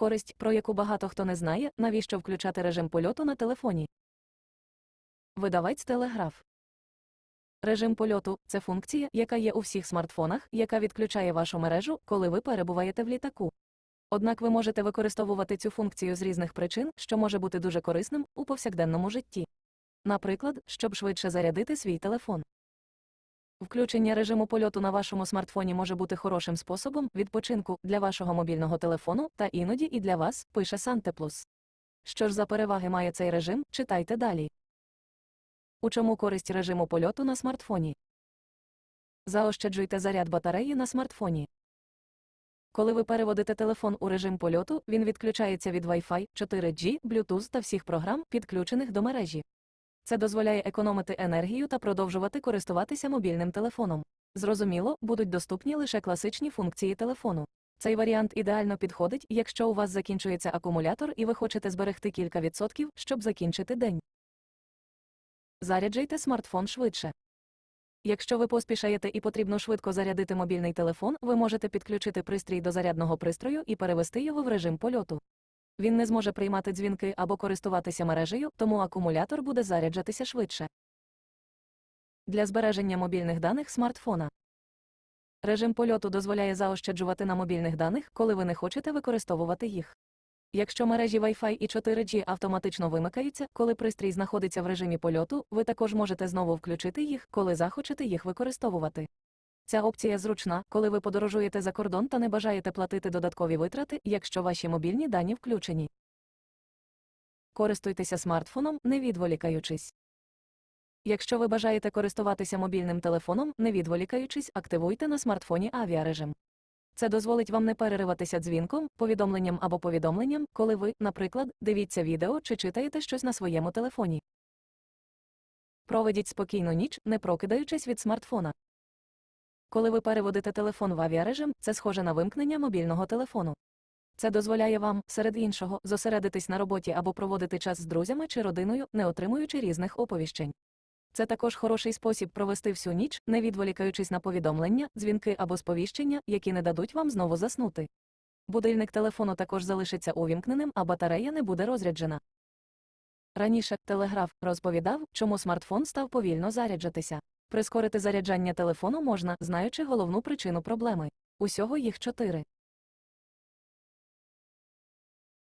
Користь, про яку багато хто не знає, навіщо включати режим польоту на телефоні. Видавець телеграф. Режим польоту це функція, яка є у всіх смартфонах, яка відключає вашу мережу, коли ви перебуваєте в літаку. Однак ви можете використовувати цю функцію з різних причин, що може бути дуже корисним у повсякденному житті. Наприклад, щоб швидше зарядити свій телефон. Включення режиму польоту на вашому смартфоні може бути хорошим способом відпочинку для вашого мобільного телефону та іноді і для вас, пише Сантеплус. Що ж за переваги має цей режим, читайте далі. У чому користь режиму польоту на смартфоні? Заощаджуйте заряд батареї на смартфоні. Коли ви переводите телефон у режим польоту, він відключається від Wi-Fi, 4G, Bluetooth та всіх програм, підключених до мережі. Це дозволяє економити енергію та продовжувати користуватися мобільним телефоном. Зрозуміло, будуть доступні лише класичні функції телефону. Цей варіант ідеально підходить, якщо у вас закінчується акумулятор і ви хочете зберегти кілька відсотків, щоб закінчити день. Заряджайте смартфон швидше. Якщо ви поспішаєте і потрібно швидко зарядити мобільний телефон, ви можете підключити пристрій до зарядного пристрою і перевести його в режим польоту. Він не зможе приймати дзвінки або користуватися мережею, тому акумулятор буде заряджатися швидше. Для збереження мобільних даних смартфона. Режим польоту дозволяє заощаджувати на мобільних даних, коли ви не хочете використовувати їх. Якщо мережі Wi-Fi і 4G автоматично вимикаються, коли пристрій знаходиться в режимі польоту, ви також можете знову включити їх, коли захочете їх використовувати. Ця опція зручна, коли ви подорожуєте за кордон та не бажаєте платити додаткові витрати, якщо ваші мобільні дані включені. Користуйтеся смартфоном, не відволікаючись. Якщо ви бажаєте користуватися мобільним телефоном, не відволікаючись, активуйте на смартфоні авіарежим. Це дозволить вам не перериватися дзвінком, повідомленням або повідомленням, коли ви, наприклад, дивіться відео чи читаєте щось на своєму телефоні. Проведіть спокійну ніч, не прокидаючись від смартфона. Коли ви переводите телефон в авіарежим, це схоже на вимкнення мобільного телефону. Це дозволяє вам, серед іншого, зосередитись на роботі або проводити час з друзями чи родиною, не отримуючи різних оповіщень. Це також хороший спосіб провести всю ніч, не відволікаючись на повідомлення, дзвінки або сповіщення, які не дадуть вам знову заснути. Будильник телефону також залишиться увімкненим, а батарея не буде розряджена. Раніше телеграф розповідав, чому смартфон став повільно заряджатися. Прискорити заряджання телефону можна, знаючи головну причину проблеми. Усього їх чотири.